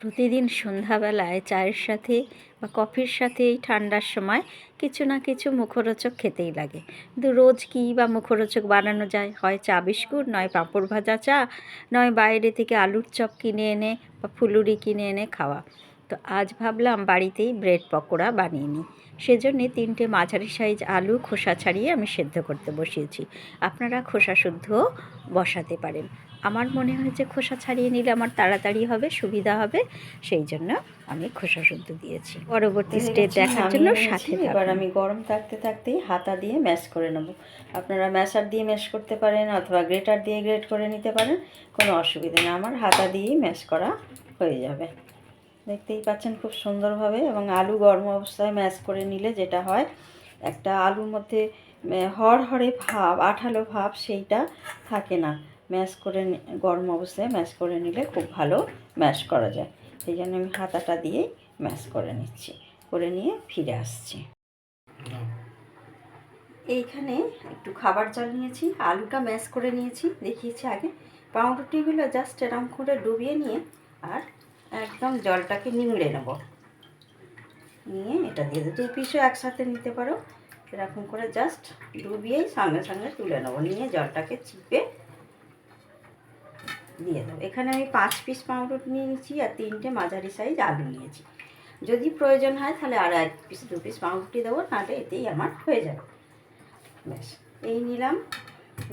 প্রতিদিন সন্ধ্যাবেলায় চায়ের সাথে বা কফির সাথে এই ঠান্ডার সময় কিছু না কিছু মুখরোচক খেতেই লাগে। কিন্তু রোজ কী বা মুখরোচক বানানো যায়? হয় চা বিস্কুট, নয় পাঁপড় ভাজা চা, নয় বাইরে থেকে আলুর চপ কিনে এনে বা ফুলুরি কিনে এনে খাওয়া। তো আজ ভাবলাম বাড়িতেই ব্রেড পকোড়া বানিয়ে নিই। সেজন্যে তিনটে মাঝারি সাইজ আলু খোসা ছাড়িয়ে আমি সেদ্ধ করতে বসিয়েছি। আপনারা খোসা শুদ্ধ বসাতে পারেন। আমার মনে হয় যে খোসা ছাড়িয়ে নিলে আমার তাড়াতাড়ি হবে সুবিধা হবে সেই জন্য আমি খোসা শুদ্ধ দিয়েছি। পরবর্তী স্টেপ দেখার জন্য সাথে এবার আমি গরম থাকতে থাকতেই হাতা দিয়ে ম্যাশ করে নেব। আপনারা ম্যাশার দিয়ে ম্যাশ করতে পারেন অথবা গ্রেটার দিয়ে গ্রেট করে নিতে পারেন কোনো অসুবিধা নেই। আমার হাতা দিয়েই ম্যাশ করা হয়ে যাবে। দেখতেই পাচ্ছেন খুব সুন্দরভাবে এবং আলু গরম অবস্থায় ম্যাশ করে নিলে যেটা হয় একটা আলুর মধ্যে হড়হড়ে ভাব আঠালো ভাব সেইটা থাকে না। ম্যাশ করে গরম অবস্থায় ম্যাশ করে নিলে খুব ভালো ম্যাশ করা যায়। সেই জন্য আমি হাতাটা দিয়েই ম্যাশ করে নিচ্ছি, করে নিয়ে ফিরে আসছি। এইখানে একটু খাবার জল নিয়েছি, আলুটা ম্যাশ করে নিয়েছি, দেখিয়েছি আগে। পাউরুটিগুলো জাস্ট এরকম করে ডুবিয়ে নিয়ে আর একদম জলটাকে নিংড়ে নেব। নিয়ে এটা দিয়ে দুই পিসও একসাথে নিতে পারো। এরকম করে জাস্ট ডুবিয়েই সঙ্গে সঙ্গে তুলে নেব। নিয়ে জলটাকে চিপে দিয়ে দেবো এখানে আমি পাঁচ পিস পাউরুটি নিয়েছি আর তিনটে মাঝারি সাইজ আলু নিয়েছি। যদি প্রয়োজন হয় তাহলে আর এক পিস দু পিস পাউরুটি দেবো নাহলে এতেই আমার হয়ে যাবে। ব্যাস, এই নিলাম।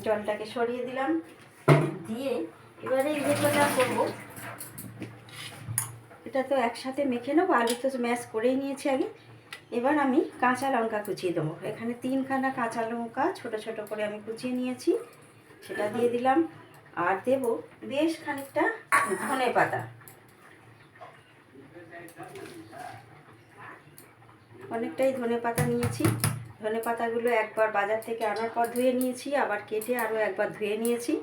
জলটাকে সরিয়ে দিলাম। দিয়ে এবারে যেটা করব, এটা তো একসাথে মেখে নেব। আলু তো ম্যাশ করেই নিয়েছি আগে। এবার আমি কাঁচা লঙ্কা কুচিয়ে দেবো। এখানে তিনখানা কাঁচা লঙ্কা ছোট ছোট করে আমি কুচিয়ে নিয়েছি। সেটা দিয়ে দিলাম। আর দেব বেশ খানিকটা ধনে পাতা। অনেকটাই ধনে পাতা নিয়েছি। ধনে পাতাগুলো একবার বাজার থেকে আনার পর ধুয়ে নিয়েছি, আবার কেটে আরও একবার ধুয়ে নিয়েছি।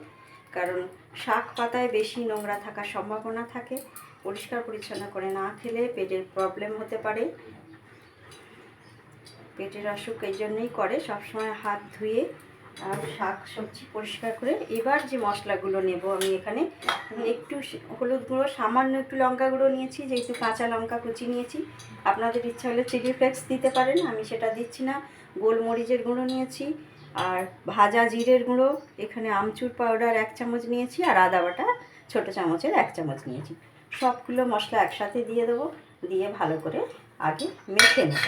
কারণ শাক পাতায় বেশি নোংরা থাকার সম্ভাবনা থাকে। পরিষ্কার পরিচ্ছন্ন করে না খেলে পেটের প্রবলেম হতে পারে। পেটের অসুখ এই জন্যই করে সবসময় হাত ধুয়ে শাক সবজি পরিষ্কার করে এবার যে মশলাগুলো নেব আমি এখানে একটু হলুদ গুঁড়ো, সামান্য একটু লঙ্কা গুঁড়ো নিয়েছি, যেহেতু কাঁচা লঙ্কা কুচি নিয়েছি। আপনাদের ইচ্ছা হলে চিলি ফ্লেক্স দিতে পারেন, আমি সেটা দিচ্ছি না। গোলমরিচের গুঁড়ো নিয়েছি, আর ভাজা জিরের গুঁড়ো, এখানে আমচুর পাউডার এক চামচ নিয়েছি, আর আদা বাটা ছোটো চামচের এক চামচ নিয়েছি। সবগুলো মশলা একসাথে দিয়ে দেবো, দিয়ে ভালো করে আগে মেখে নেব।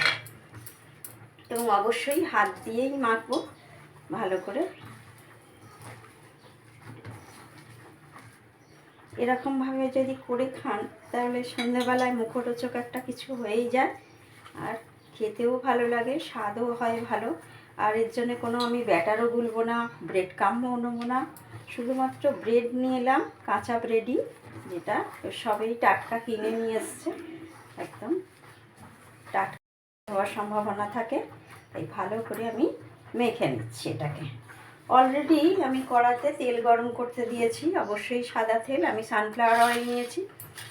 এবং অবশ্যই হাত দিয়েই মাখবো। ভালো করে। এরকমভাবে যদি করে খান, তাহলে সন্ধ্যেবেলায় মুখরোচক একটা কিছু হয়েই যায়। আর খেতেও ভালো লাগে, স্বাদও হয় ভালো। আর এর জন্য কোনো আমি ব্যাটারও গুলবো না, ব্রেড কামও নেব না শুধুমাত্র ব্রেড নিয়ে এলাম কাঁচা ব্রেডই, যেটা সবেই টাটকা কিনে নিয়ে এসছে, একদম টাটকা হওয়ার সম্ভাবনা থাকে। তাই ভালো করে আমি মেখে নিচ্ছি এটাকে। অলরেডি আমি কড়াতে তেল গরম করতে দিয়েছি, অবশ্যই সাদা তেল। আমি সানফ্লাওয়ার অয়েল নিয়েছি।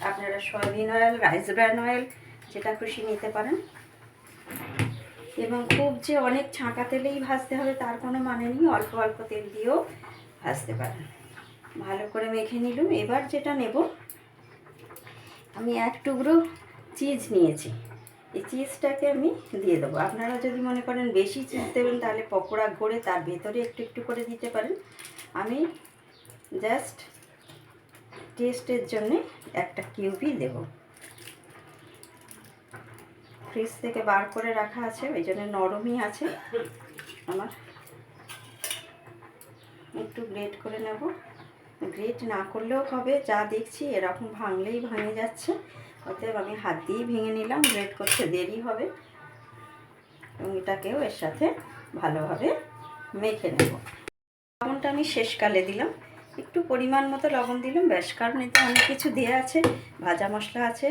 আপনারা soybean oil rice bran oil যেটা খুশি নিতে পারেন। এবং খুব যে অনেক ছাঁকা তেলেই ভাজতে হবে তার কোনো মানে নেই, অল্প অল্প তেল দিয়েও ভাজতে পারেন। ভালো করে মেখে নিলুম। এবার যেটা নেব, আমি এক টুকরো চিজ নিয়েছি। এই চিজটাকে আমি দিয়ে দেবো। আপনারা যদি মনে করেন বেশি চিজ দেবেন, তাহলে পকোড়া গড়ে তার ভেতরে একটু একটু করে দিতে পারেন। আমি জাস্ট টেস্টের জন্যে একটা কিউবই দেব। ফ্রিজ থেকে বার করে রাখা আছে, ওই জন্য নরমই আছে। আমার একটু গ্রেট করে নেব। গ্রেট না করলেও হবে, যা দেখছি এরকম ভাঙলেই ভাঙে যাচ্ছে। অতএব আমি হাত দিয়েই ভেঙে নিলাম ব্রেড করতে দেরি হবে। এবং এটাকেও এর সাথে ভালোভাবে মেখে নেব। লবণটা আমি শেষকালে দিলাম। একটু পরিমাণ মতো লবণ দিলাম। ব্যাস, কারণ এতে অনেক কিছু দেওয়া আছে। ভাজা মশলা আছে,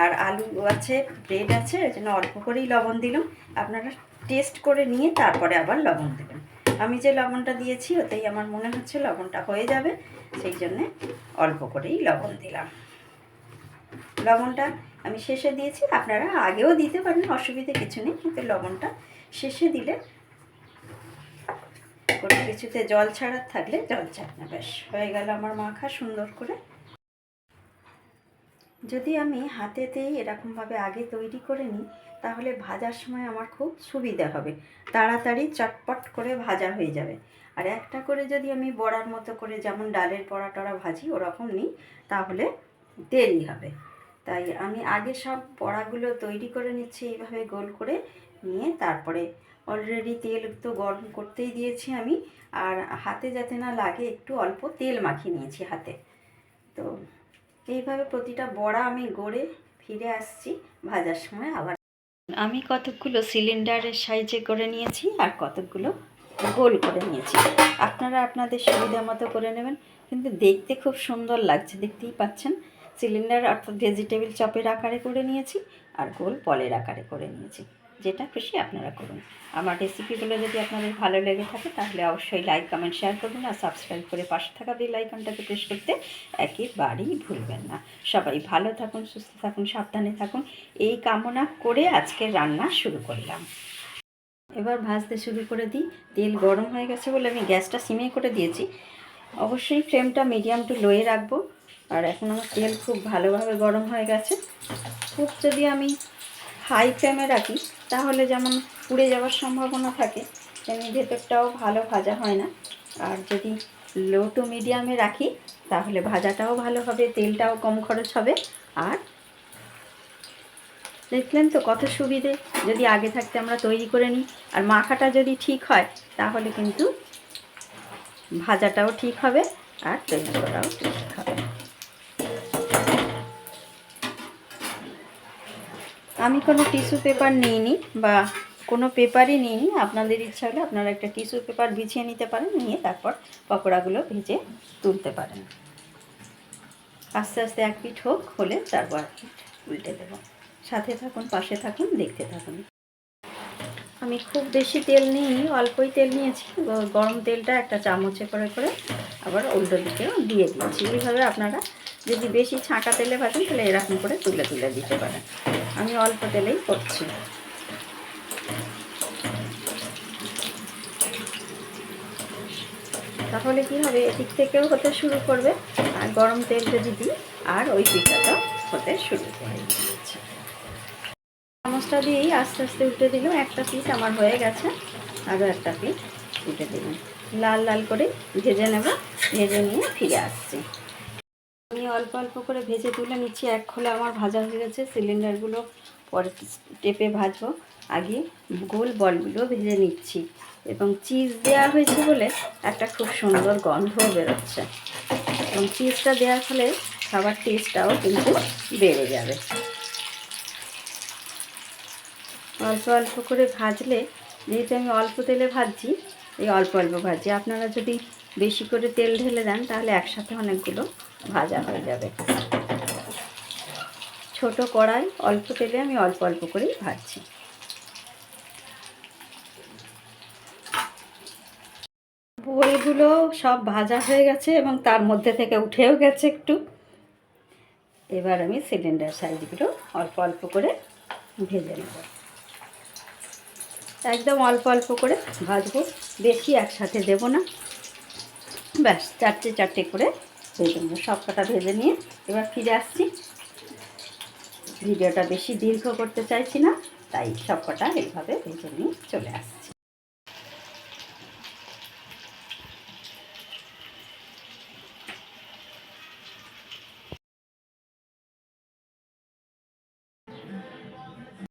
আর আলু আছে, ব্রেড আছে ওই জন্য অল্প করেই লবণ দিলাম। আপনারা টেস্ট করে নিয়ে তারপরে আবার লবণ দেবেন। আমি যে লবণটা দিয়েছি, ওতেই আমার মনে হচ্ছে লবণটা হয়ে যাবে। সেই জন্যে অল্প করেই লবণ দিলাম। লবণটা আমি শেষে দিয়েছি, আপনারা আগেও দিতে পারেন, অসুবিধে কিছু নেই, কিন্তু লবণটা শেষে দিলে কোনো কিছুতে জল ছাড়ার থাকলে জল ছাড় না। ব্যাস, হয়ে গেল আমার মাখা সুন্দর করে। যদি আমি হাতেতেই এরকমভাবে আগে তৈরি করে নিই, তাহলে ভাজার সময় আমার খুব সুবিধা হবে। তাড়াতাড়ি চটপট করে ভাজা হয়ে যাবে। আর একটা করে যদি আমি বড়ার মতো করে যেমন ডালের বড়া টড়া ভাজি ওরকম নিই, তাহলে দেরি হবে। তাই আমি আগে সব বড়াগুলো তৈরি করে নিচ্ছি, এইভাবে গোল করে নিয়ে তারপরে অলরেডি তেল তো গরম করতেই দিয়েছি আমি, আর হাতে যাতে না লাগে একটু অল্প তেল মাখিয়ে নিয়েছি হাতে। তো এইভাবে প্রতিটা বড়া আমি গড়ে ফিরে আসছি, ভাজার সময় আবার। আমি কতকগুলো সিলিন্ডারের সাইজে করে নিয়েছি আর কতকগুলো গোল করে নিয়েছি। আপনারা আপনাদের সুবিধা মতো করে নেবেন, কিন্তু দেখতে খুব সুন্দর লাগছে, দেখতেই পাচ্ছেন। সিলিন্ডার অর্থাৎ ভেজিটেবিল চপের আকারে করে নিয়েছি আর গোল বলের আকারে করে নিয়েছি। যেটা খুশি আপনারা করুন। আমার রেসিপিগুলো যদি আপনাদের ভালো লেগে থাকে, তাহলে অবশ্যই লাইক কমেন্ট শেয়ার করুন আর সাবস্ক্রাইব করে পাশে থাকা বেল আইকনটাকে প্রেস করতে একেবারেই ভুলবেন না। সবাই ভালো থাকুন, সুস্থ থাকুন, সাবধানে থাকুন। এই কামনা করে আজকে রান্না শুরু করলাম। এবার ভাজতে শুরু করে দিই। তেল গরম হয়ে গেছে বলে আমি গ্যাসটা সিমে করে দিয়েছি। অবশ্যই ফ্লেমটা মিডিয়াম টু লোয়ে রাখব। আর এখন আমার তেল খুব ভালোভাবে গরম হয়ে গেছে। খুব যদি আমি হাই ফ্লেমে রাখি, তাহলে যেমন পুড়ে যাওয়ার সম্ভাবনা থাকে, তেমনি ভেতরটাও ভালো ভাজা হয় না। আর যদি লো টু মিডিয়ামে রাখি, তাহলে ভাজাটাও ভালো হবে, তেলটাও কম খরচ হবে। আর দেখলেন তো কত সুবিধে, যদি আগে থাকতে আমরা তৈরি করে নিই। আর মাখাটা যদি ঠিক হয়, তাহলে কিন্তু ভাজাটাও ঠিক হবে, আর তৈরি করাও ঠিক হবে। আমি কোনো টিস্যু পেপার নিইনি বা কোনো পেপারই নিইনি। আপনাদের ইচ্ছা হলে আপনারা একটা টিস্যু পেপার বিছিয়ে নিতে পারেন, নিয়ে তারপর পকোড়াগুলো ভেজে তুলতে পারেন। আস্তে আস্তে এক পিঠ হোক, হলে তারপর উল্টে দেব। সাথে থাকুন, পাশে থাকুন, দেখতে থাকুন। আমি খুব বেশি তেল নিইনি অল্পই তেল নিয়েছি। গরম তেলটা একটা চামচে করে করে আবার উল্টো দিকেও দিয়ে দিয়েছি। এইভাবে আপনারা যদি বেশি ছাঁকা তেলে ভাজেন, তাহলে এরকম করে তুলে তুলে দিতে পারেন। আমি অল্প তেলেই করছি। তাহলে কি হবে? এদিক থেকেও হতে শুরু করবে। আর গরম তেল যদি দিই, আর ওই পিঠাটা হতে শুরু করে চামচটা দিয়েই আস্তে আস্তে উল্টে দিলাম। একটা পিস আমার হয়ে গেছে। আরও একটা পিস উল্টে দিলাম। লাল লাল করে ভেজে নেব। ভেজে নিয়ে ফিরে আসছি। আমি অল্প অল্প করে ভেজে তুলে নিচ্ছি। এক খোলা আমার ভাজা হয়ে গেছে। সিলিন্ডারগুলো পরে টেপে ভাজবো। আগে গোল বলগুলো ভেজে নিচ্ছি। এবং চিজ দেওয়া হয়েছে বলে একটা খুব সুন্দর গন্ধও বেরোচ্ছে। এবং চিজটা দেওয়ার ফলে খাবার টেস্টটাও কিন্তু বেড়ে যাবে। অল্প অল্প করে ভাজলে, যেহেতু আমি অল্প তেলে ভাজছি, এই অল্প অল্প ভাজি, আপনারা যদি বেশি করে তেল ঢেলে দেন, তাহলে একসাথে অনেকগুলো ভাজা হয়ে যাবে। ছোট কড়াই, অল্প তেলে আমি অল্প অল্প করেই ভাজছি। বোলগুলো সব ভাজা হয়ে গেছে এবং তার মধ্যে থেকে উঠেও গেছে একটু। এবার আমি সিলিন্ডার সাইজগুলো অল্প অল্প করে ভেজে নেব। একদম অল্প অল্প করে ভাজবো। বেশি একসাথে দেব না। ব্যাস, চারটে চারটে করে ভেজে নেব সব কটা ভেজে নিয়ে এবার ফিরে আসছি। ভিডিওটা বেশি দীর্ঘ করতে চাইছি না, তাই সব কটা এইভাবে ভেজে নিয়ে চলে আসছি।